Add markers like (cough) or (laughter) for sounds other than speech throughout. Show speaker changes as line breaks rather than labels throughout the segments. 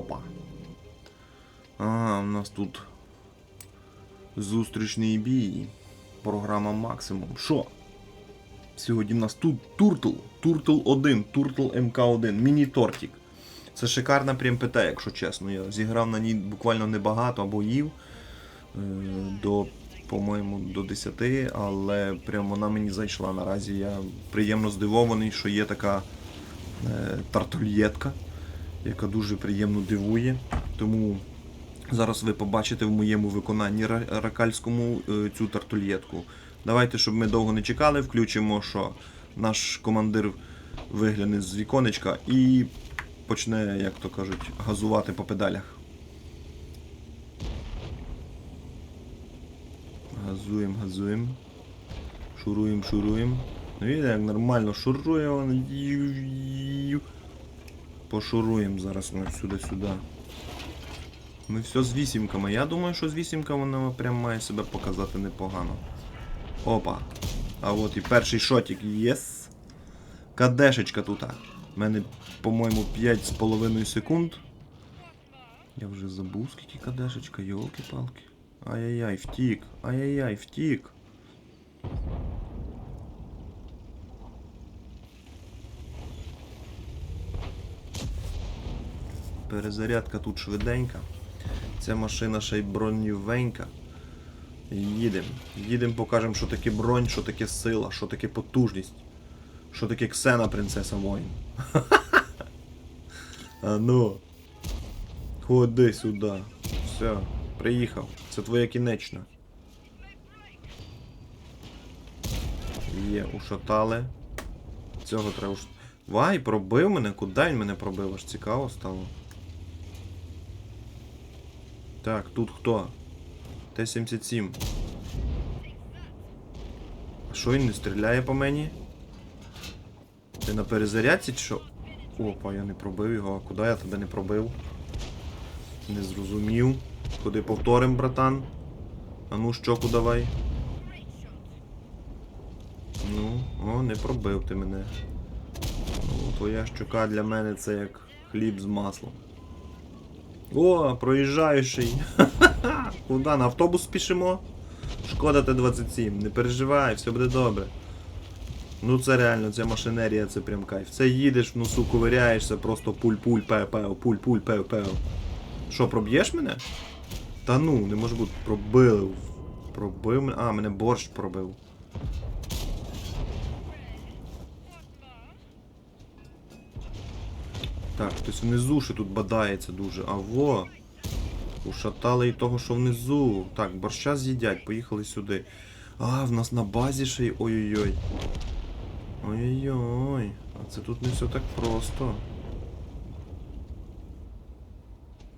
Опа-опа. Ага, у нас тут зустрічний бій. Програма максимум. Що? Сьогодні в нас тут Туртл. Туртл 1, Туртл МК1, міні-тортик. Це шикарна прям ПТ, якщо чесно. Я зіграв на ній буквально небагато боїв. е, До, по-моєму, до 10, але прям вона мені зайшла. Наразі я приємно здивований, що є така е, тартульєтка, яка дуже приємно дивує. Тому зараз ви побачите в моєму виконанні ракальському е, цю тартульєтку. Давайте, щоб ми довго не чекали, включимо, що наш командир вигляне з віконечка і почне, як то кажуть, газувати по педалях. Газуємо, газуємо. Шуруємо, шуруємо. Ну, як нормально шурує. Пошуруємо зараз сюди-сюди. Ми все з вісімками. Я думаю, що з вісімками вона прям має себе показати непогано. Опа. А от і перший шотик. Єс. Кадешечка тут. У мене, по-моєму, 5,5 секунд. Я вже забув, скільки кадешечка, йолки-палки. Ай-яй-яй, втік. Ай-яй-яй, втік. Перезарядка тут швиденька. Ця машина ще й броньовенька. Їдемо. Їдемо, покажемо, що таке бронь, що таке сила, що таке потужність. Що таке Ксена принцеса воїн. (laughs) А ну. Ходи сюди. Все, приїхав. Це твоя кінечна. Є, ушатали. Цього треба уш... Вай, пробив мене? Куди він мене пробив? Аж цікаво стало. Так, тут хто? Т-77. А що він не стріляє по мені? Ти на перезарядці чи що? Опа, я не пробив його, а куди я тебе не пробив? Не зрозумів. Куди повторим, братан? А ну щоку давай. Ну, о, не пробив ти мене. Ну, твоя щука для мене це як хліб з маслом. О, проїжджаючий. (laughs) Куда? На автобус спішимо? Шкода Т-27, не переживай, все буде добре. Ну це реально, це машинерія, це прям кайф. Це їдеш в носу, ковиряєшся, просто пуль-пуль, пео-пео, пуль-пуль, пео-пео. Що, проб'єш мене? Та ну, не може бути, пробив. Пробив мене. А, мене борщ пробив. Так, хтось внизу ще тут бадається дуже. А во! Ушатали і того, що внизу. Так, борща з'їдять, поїхали сюди. А, в нас на базі ще й. Ой-ой-ой. Ой-ой-ой. А це тут не все так просто.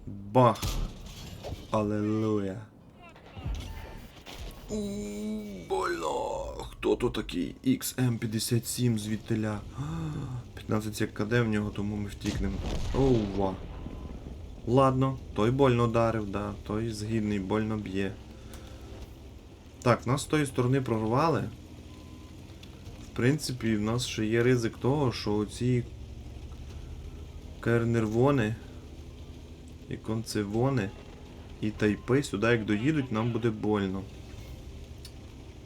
Бах! Алелуя. Больно. Хто то такий? XM57 звідтиля. 15 як КД в нього, тому ми втікнемо. Оува. Ладно, той больно ударив, да, той згідний больно б'є. Так, нас з тої сторони прорвали. В принципі, в нас ще є ризик того, що оці кернервони і концевони і тайпи сюди, як доїдуть, нам буде больно.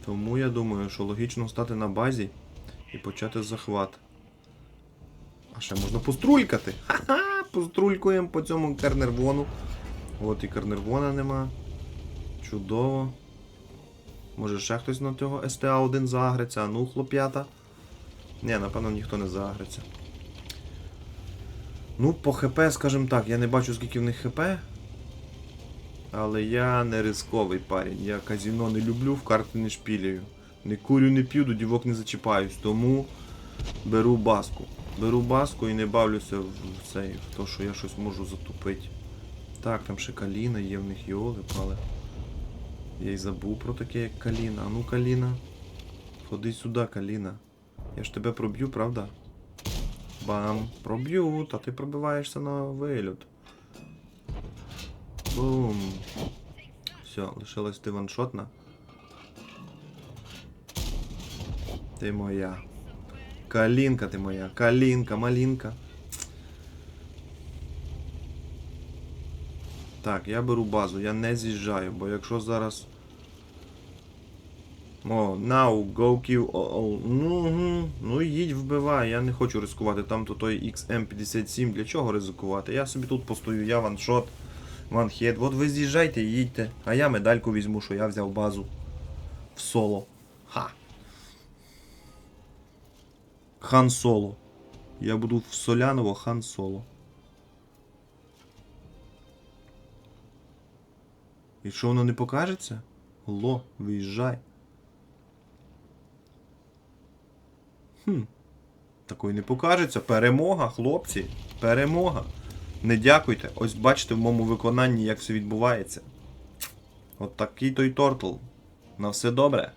Тому я думаю, що логічно стати на базі і почати захват. А ще можна пострулькати. Ха-ха! Пострулькуємо по цьому кернервону. От і кернервона нема. Чудово. Може ще хтось на цього СТА-1 загриться, а ну хлоп'ята. Ні, напевно, ніхто не загриться. Ну, по ХП, скажімо так, я не бачу скільки в них ХП. Але я не рисковий парень. Я казіно не люблю, в карти не шпілюю. Не курю, не п'ю, до дівок не зачіпаюсь. Тому беру баску. Беру баску і не бавлюся в цей, в то, що я щось можу затупити. Так, там ще каліна є в них йоли, пали. Я й забув про таке, як каліна. А ну каліна. Ходи сюди, каліна. Я ж тебе проб'ю, правда? Бам! Проб'ю, та ти пробиваєшся на вильот. Бум. Все, лишилась ти ваншотна. Ти моя. Калінка ти моя. Калінка, малінка. Так, я беру базу, я не з'їжджаю, бо якщо зараз. О, now, go kill all. Ну, гм, ну їдь вбивай, я не хочу ризикувати. Там то той XM57, для чого ризикувати? Я собі тут постою, я ваншот, ванхед. От ви з'їжджайте і їдьте. А я медальку візьму, що я взяв базу в соло. Ха. Хан Соло. Я буду в Соляново Хан Соло. І що воно не покажеться? Ло, виїжджай. Хм. Такої не покажеться. Перемога, хлопці. Перемога. Не дякуйте. Ось бачите в моєму виконанні, як все відбувається. От такий той тортл. На все добре.